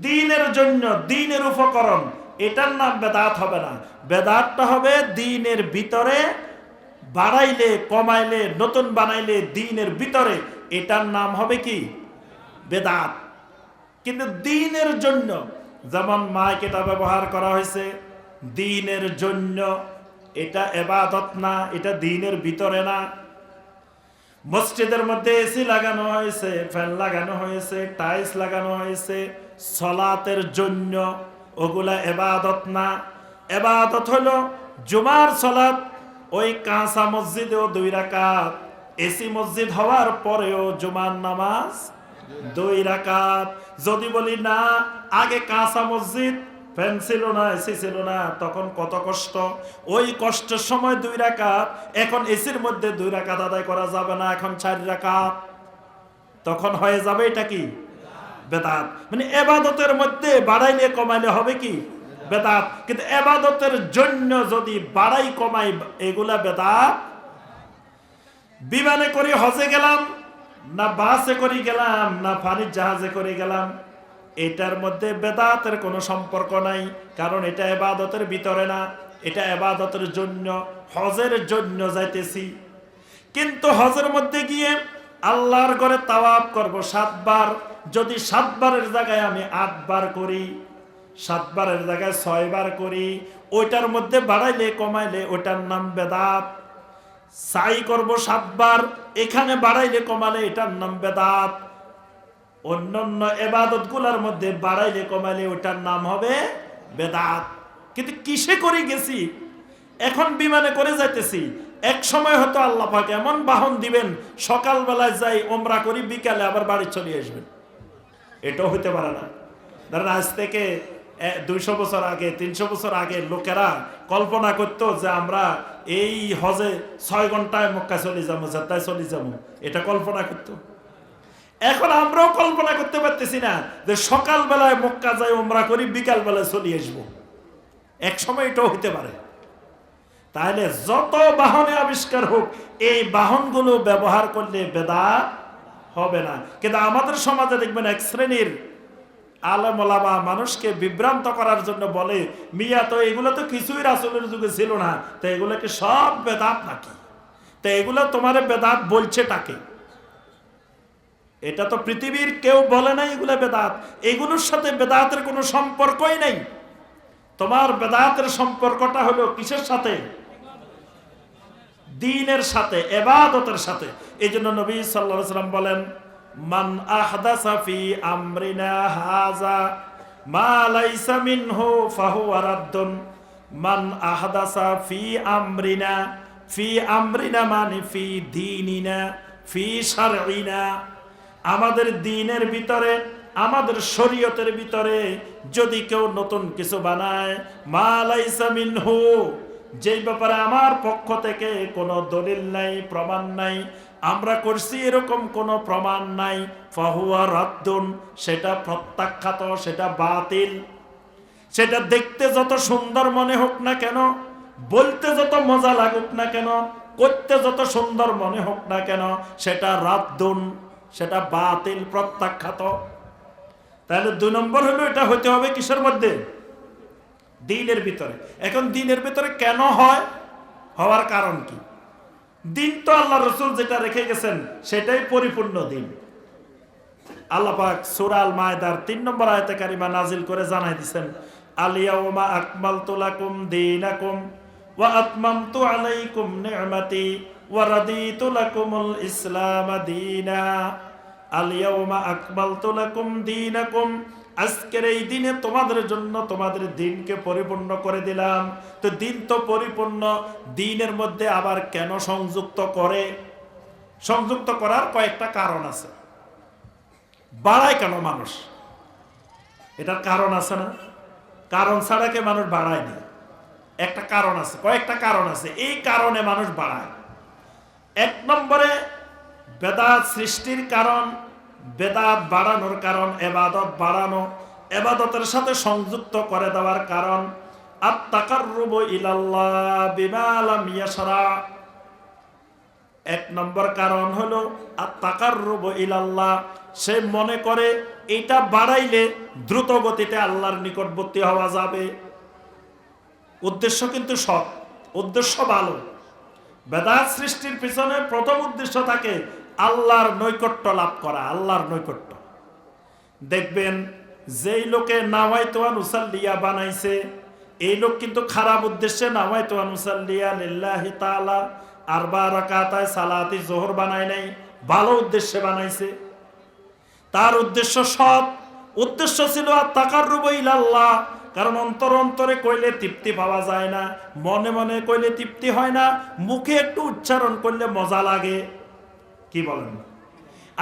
দিনের জন্য, দিনের উপকরণ। এটার নাম বেদাত হবে না। বেদাতটা হবে দিনের ভিতরে বাড়াইলে, কমাইলে, নতুন বানাইলে দিনের ভিতরে। এটার নাম হবে কি? বেদাত। কিন্তু দিনের জন্য, যেমন মাইক এটা ব্যবহার করা হয়েছে, দিনের জন্য এটা এবাদত না, এটা দিনের ভিতরে না। মসজিদের মধ্যে এসি লাগানো হয়েছে, ফ্যান লাগানো হয়েছে, টাইলস লাগানো হয়েছে সলাতের জন্য ওগুলা এবাদত না। এবাদত হলো জুমার সলাত, ওই কাঁচা মসজিদেও দুই রাকাত। এসি মসজিদ হওয়ার পরেও জুমার নামাজ দুই রাকাত। যদি বলি না, আগে কাঁচা মসজিদ, ফ্যান ছিল না, এসি ছিল না, তখন কত কষ্ট। ওই কষ্টের সময় দুই রাকাত, এখন এসির মধ্যে দুই রাকাত আদায় করা যাবে না, এখন চার রাকাত। তখন হয়ে যাবে এটা কি? বেদাত। মানে এবাদতের মধ্যে বাড়াইলে কমাইলে হবে কি? বেদাত। কিন্তু এবাদতের জন্য যদি বাড়াই কমাই, এগুলা বেদাত? বিমানে করে হজে গেলাম, না বাসে করে গেলাম, না পানির জাহাজে করে গেলাম, এটার মধ্যে বেদাতের কোনো সম্পর্ক নাই, কারণ এটা এবাদতের ভিতরে না, এটা এবাদতের জন্য, হজের জন্য যাইতেছি। কিন্তু হজের মধ্যে গিয়ে আল্লাহর ঘরে তাওয়াব করব সাতবার। যদি সাতবারের জায়গায় আমি আটবার করি, সাতবারের জায়গায় ছয়বার করি, ওইটার মধ্যে বাড়াইলে, কমাইলে ওইটার নাম বেদাত। সাই করব সাতবার, এখানে বাড়াইলে কমালে এটার নাম বেদাত। অন্যান্য এবাদতগুলার মধ্যে বাড়াইলে, কমাইলে ওটার নাম হবে বেদাত। কিন্তু কিসে করে গেছি? এখন বিমানে করে যাইতেছি। এক সময় হয়তো আল্লাহ পাক এমন বাহন দিবেন, সকালবেলায় যাই ওমরা করি, বিকালে আবার বাড়ি চলে আসবেন। এটাও হইতে পারে না। ধরেন আজ থেকে দুইশো বছর আগে, তিনশো বছর আগে লোকেরা কল্পনা করতো যে আমরা এই হজে ছয় ঘন্টায় মক্কা চলে যাব, যাত্রায় চলে যাব। এটা কল্পনা করতো। এখন আমরাও কল্পনা করতে পারতেছি না যে সকালবেলায় মক্কা যাই, ওমরা করি বিকাল বেলায় চলে আসব। এক সময় এটাও হইতে পারে। তাহলে যত বাহনে আবিষ্কার হোক, এই বাহনগুলো ব্যবহার করলে বেদা হবে না। কিন্তু আমাদের সমাজে দেখবেন এক শ্রেণির আলমলামা মানুষকে বিভ্রান্ত করার জন্য বলে, মিয়া, তো এগুলো তো কিছুই রাসুলের যুগে ছিল না। তো এগুলোকে সব বেদাত নাকি? তো এগুলো তোমার বেদাত বলছে টাকে এটা তো পৃথিবীর কেউ বলে না এগুলো বেদাত। এগুলোর সাথে বেদাতের কোনো সম্পর্কই নেই। তোমার বেদাতের সম্পর্কটা হলো কিসের সাথে? দিনের সাথে, এবাদতের সাথে। এই জন্য নবী সাল্লাহ সাল্লাম বলেন, মান আহদাসা ফি আমরিনা হাজা রাদ্দুন। মান আহদাসা ফি আমরিনা ফি আমরিনা মানে ফি দীনিনা, ফি শারঈনা। আমাদের দিনের ভিতরে, আমাদের শরীয়তের ভিতরে যদি কেউ নতুন কিছু বানায়, মা লাইসা মিনহু যেই ব্যাপারে আমার পক্ষ থেকে কোনো দলিল নাই, প্রমাণ নাই, আমরা করছি এরকম কোনো প্রমাণ নাই, ফাহুয়া রাদ্দুন, সেটা প্রত্যাখ্যাত, সেটা বাতিল। সেটা দেখতে যত সুন্দর মনে হোক না কেন, বলতে যত মজা লাগুক না কেন, করতে যত সুন্দর মনে হোক না কেন, সেটা রাদ্দুন, সেটা বাতিল, প্রত্যাখ্যাত। তাহলে দুই নম্বর হলো এটা হতে হবে কিসের মধ্যে? দিনের ভিতরে। এখন দিনের ভিতরে কেন হয়? হওয়ার কারণ কি? দিন তো আল্লাহ রসুল যেটা রেখে গেছেন, সেটাই পরিপূর্ণ দিন। আল্লাহ পাক সুরাল মায়দার তিন নম্বর আয়তে নাজিল করে জানাই দিছেন আলিয়াউমা আকমাল তুলাকুম দিনাকুম ওয়া আতমামতু আলাইকুম নি'মাতি ওয়া রাদিতু লাকুমুল ইসলাম দীনা। আলিয়াউমা আকমালতু লাকুম দীনাকুম আজকের এই দিনে তোমাদের জন্য তোমাদের দিনকে পরিপূর্ণ করে দিলাম। তো দিন তো পরিপূর্ণ, দিনের মধ্যে আবার কেন সংযুক্ত করে? সংযুক্ত করার কয়েকটা কারণ আছে। বাড়ায় কেন মানুষ? এটার কারণ আছে না? কারণ ছাড়া কে মানুষ বাড়ায় না? একটা কারণ আছে, কয়েকটা কারণ আছে। এই কারণে মানুষ বাড়ায়। এক নম্বরে বেদাত সৃষ্টির কারণ বেদাত বাড়ানোর কারণ, এবাদত বাড়ানো, এবাদতের সাথে সংযুক্ত করে দেওয়ার কারণ। এক নম্বর কারণ হলো আত্মাকাররুব ইলাল্লাহ। সে মনে করে এটা বাড়াইলে দ্রুত গতিতে আল্লাহর নিকটবর্তী হওয়া যাবে। উদ্দেশ্য কিন্তু সৎ, উদ্দেশ্য ভালো। বেদাত সৃষ্টির পিছনে প্রথম উদ্দেশ্য থাকে আল্লাহর নৈকট্য লাভ করা, আল্লাহর নৈকট্য। দেখবেন, যেই লোকে নাওয়াইতোয়ান উসাল্লিয়া বানাইছে, এই লোক কিন্তু খারাপ উদ্দেশ্যে নাওয়াইতোয়ান উসাল্লিয়া লিল্লাহি তাআলা আরবা রাকাতায় সালাতি জোহর বানায় নাই, ভালো উদ্দেশ্যে বানাইছে। তার উদ্দেশ্য সৎ। উদ্দেশ্য ছিল আর তাকার আল্লাহ কারণ অন্তর অন্তরে কইলে তৃপ্তি পাওয়া যায় না, মনে মনে কইলে তৃপ্তি হয় না, মুখে একটু উচ্চারণ করলে মজা লাগে। কি বলেন?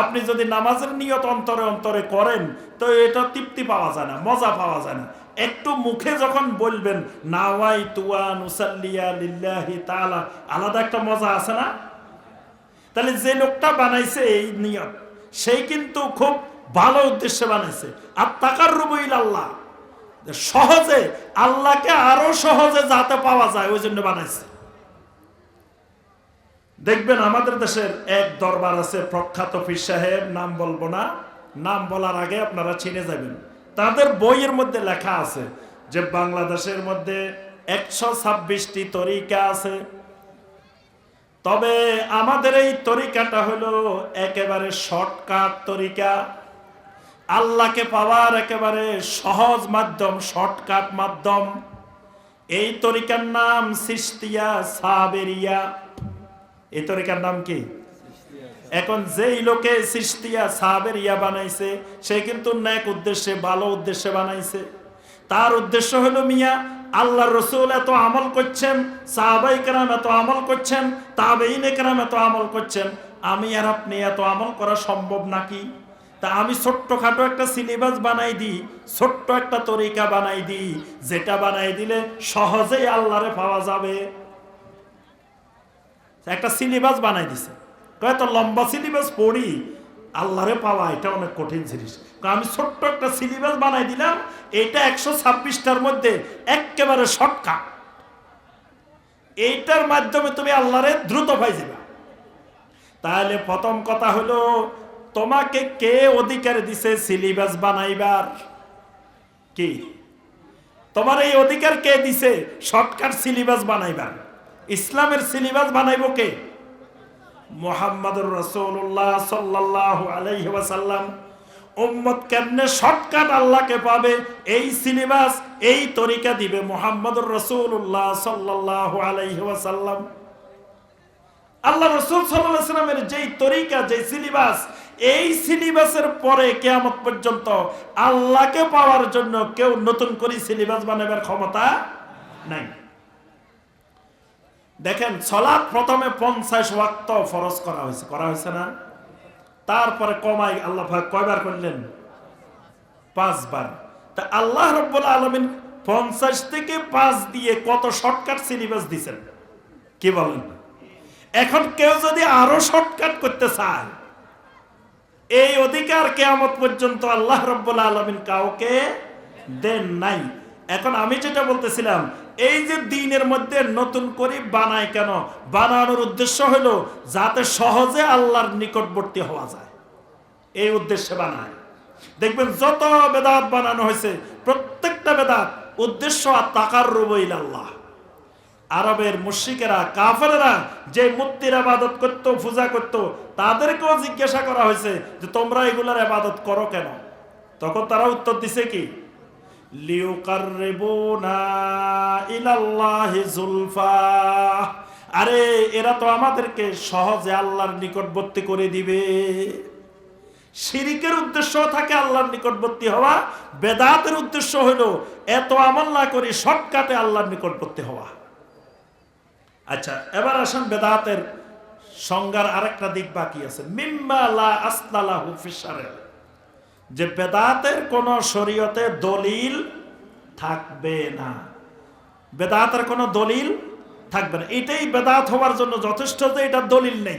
আপনি যদি নামাজের নিয়ত অন্তরে অন্তরে করেন, তো এটা তৃপ্তি পাওয়া যায় না, মজা পাওয়া যায় না। একটু মুখে যখন বলবেন নাওয়াই তুয়া নুসাল্লিয়া লিল্লাহি তাআলা আলাদা একটা মজা আছে না? তাহলে যে লোকটা বানাইছে এই নিয়ত সেই কিন্তু খুব ভালো উদ্দেশ্যে বানাইছে। আর তাকার রুবইল আল্লাহ সহজে, আল্লাহকে আরও সহজে যাতে পাওয়া যায়, ওই জন্য বানাইছে। দেখবেন আমাদের দেশের এক দরবার আছে, প্রখ্যাত পীর সাহেব, নাম বলব না, নাম বলার আগে আপনারা চিনে যাবেন। তাদের বইয়ের মধ্যে লেখা আছে যে বাংলাদেশের মধ্যে একশো ছাব্বিশটি তরিকা আছে। তবে আমাদের এই তরিকাটা হলো একেবারে শর্টকাট তরিকা। আল্লাহকে পাওয়ার একেবারে সহজ মাধ্যম, শর্টকাট মাধ্যম। এই তরিকার নাম সিস্তিয়া সাবেরিয়া। এই তরিকার নাম কি? এখন যেই লোকে সিস্তিয়া সাবের ইয়া বানাইছে, সে কিন্তু ন্যাক উদ্দেশ্যে, ভালো উদ্দেশ্যে বানাইছে। তার উদ্দেশ্য হলো মিয়া আল্লাহ রসুল এত আমল করছেন, সাহাবাই কেরাম এত আমল করছেন, তাবেইন কেরাম এত আমল করছেন, আমি আর আপনি এত আমল করা সম্ভব নাকি? তা আমি ছোট্টখাটো একটা সিলেবাস বানাই দিই, ছোট্ট একটা তরিকা বানাই দিই, যেটা বানাই দিলে সহজেই আল্লাহরে পাওয়া যাবে। একটা সিলেবাস বানাই দিছে। কয় তো লম্বা সিলেবাস পড়ি, আল্লাহরে পাওয়া, এটা অনেক কঠিন জিনিস। আমি ছোট্ট একটা সিলেবাস বানাই দিলাম এটা একশো ছাব্বিশটার মধ্যে একেবারে শর্টকাট। এইটার মাধ্যমে তুমি আল্লাহরে দ্রুত পাই যাবে তাহলে প্রথম কথা হলো, তোমাকে কে অধিকার দিছে সিলেবাস বানাইবার? কি? তোমার এই অধিকার কে দিছে? শর্টকাট সিলেবাস বানাইবার। ইসলামের সিলেবাস বানাইব কে? মোহাম্মদুর রসুল্লাহ সাল্লাহ আলাইসাল্লাম উম্মত কেমনে শর্টকাট আল্লাহকে পাবে? এই সিলেবাস, এই তরিকা দিবে মোহাম্মদুর রসুল্লাহ সাল্লাহ আলাইসাল্লাম আল্লাহ রসুল সাল্লামের যেই তরিকা, যেই সিলেবাস, এই সিলেবাসের পরে কেয়ামত পর্যন্ত আল্লাহকে পাওয়ার জন্য কেউ নতুন করে সিলেবাস বানাবার ক্ষমতা নাই। দেখেন, সলাৎ প্রথমে পঞ্চাশ ওয়াক্ত ফরজ করা হয়েছে। করা হয়েছে না? তারপরে কমাই আল্লাহ কয়বার করলেন? পাঁচবার। তা আল্লাহ রব্বুল আলমিন পঞ্চাশ থেকে পাঁচ দিয়ে কত শর্টকাট সিলেবাস দিছেন? কি বলেন? এখন কেউ যদি আরও শর্টকাট করতে চায়, এই অধিকার কেয়ামত পর্যন্ত আল্লাহ রব্বুল আলমিন কাউকে দেন নাই। এখন আমি যেটা বলতেছিলাম, এই যে দিনের মধ্যে নতুন করে বানায় কেন? বানানোর উদ্দেশ্য হলো যাতে সহজে আল্লাহর নিকটবর্তী হওয়া যায়। এই উদ্দেশ্যে বানায়। দেখবেন যত বেদাত বানানো হয়েছে, প্রত্যেকটা বেদাত উদ্দেশ্য আর তাকার রুবইল আল্লাহ আরবের মুশিকেরা কাফেরা যে মূর্তির আবাদত করত, পূজা করত, তাদেরকেও জিজ্ঞাসা করা হয়েছে যে তোমরা এগুলার আবাদত করো কেন? তখন তারা উত্তর দিছে কি আরে, এরা তো আমাদেরকে সহজে আল্লাহর নিকটবর্তী করে দিবে। শিরিকের উদ্দেশ্য থাকে আল্লাহর নিকটবর্তী হওয়া, বেদাতের উদ্দেশ্য হলো এত আমল না করে শর্টকাটে আল্লাহর নিকটবর্তী হওয়া। আচ্ছা এবার আসেন বেদাতের সংজ্ঞার আরেকটা দিক বাকি আছে। মিম্মা লা আসলালাহু ফিসারে যে বেদাতের কোন শরীয়তে দলিল থাকবে না। বেদাতের কোনো দলিল থাকবে না। এটাই বেদাত হওয়ার জন্য যথেষ্ট যে এটা দলিল নেই।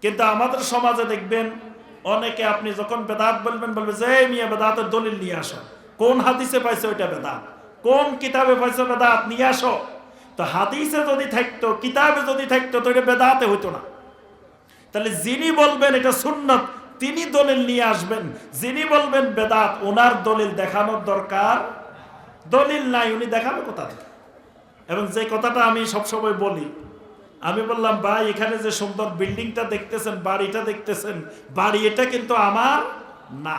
কিন্তু আমাদের সমাজে দেখবেন, অনেকে আপনি যখন বেদাত বলবেন, বলবে যে মিয়া, বেদাতের দলিল নিয়ে আসো। কোন হাদিসে পাইছে ওইটা বেদাত? কোন কিতাবে পাইছে বেদাত? নিয়ে আসো। তো হাদিসে যদি থাকতো, কিতাবে যদি থাকতো, তো এটা বেদাতে হইতো না। তাহলে যিনি বলবেন এটা সুন্নত তিনি দলিল নিয়ে আসবেন। যিনি বলবেন বেদাত, ওনার দলিল দেখানোর দরকার। দলিল নাই, উনি দেখাবে কোথা থেকে? এবং যে কথাটা আমি সবসময় বলি, আমি বললাম, ভাই, এখানে যে সুন্দর বিল্ডিংটা দেখতেছেন, বাড়িটা দেখতেছেন, বাড়ি এটা কিন্তু আমার না।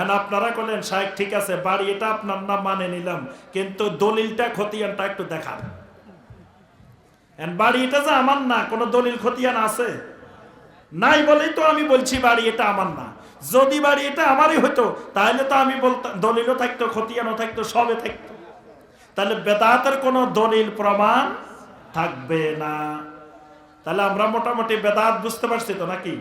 এন আপনারা বললেন সাহেব, ঠিক আছে, বাড়ি এটা আপনার না মানে নিলাম। কিন্তু দলিলটা, খতিয়ানটা একটু দেখান। বাড়ি এটা যে আমার না, কোনো দলিল, খতিয়ান আছে? নাই বলেই তো আমি বলছি বাড়ি, এটা আমার না। যদি বাড়ি এটা আমারই হতো, তাহলে তো আমি বলতাম দলিলও থাকতো খতিয়ানো থাকতো সবে থাকতো। তাহলে বেদাতের কোনো দলিল, প্রমাণ থাকবে না। তাহলে আমরা মোটামুটি বেদাত বুঝতে পারছি তো নাকি?